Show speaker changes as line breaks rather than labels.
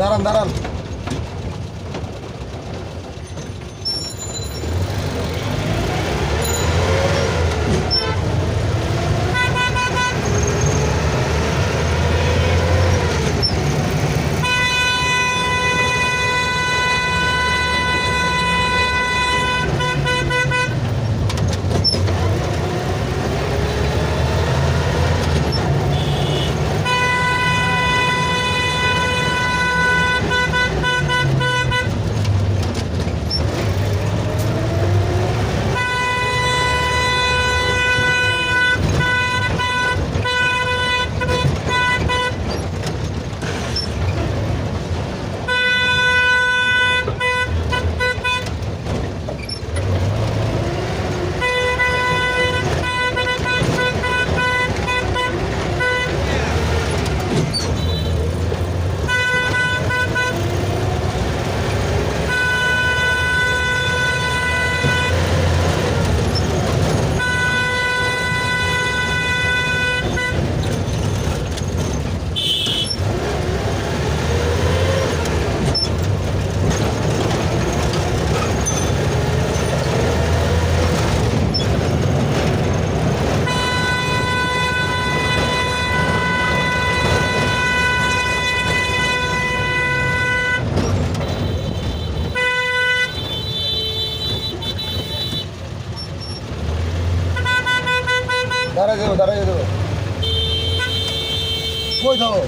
দাঁড়ান দাঁড়ান। দাঁড়াই কই থাকো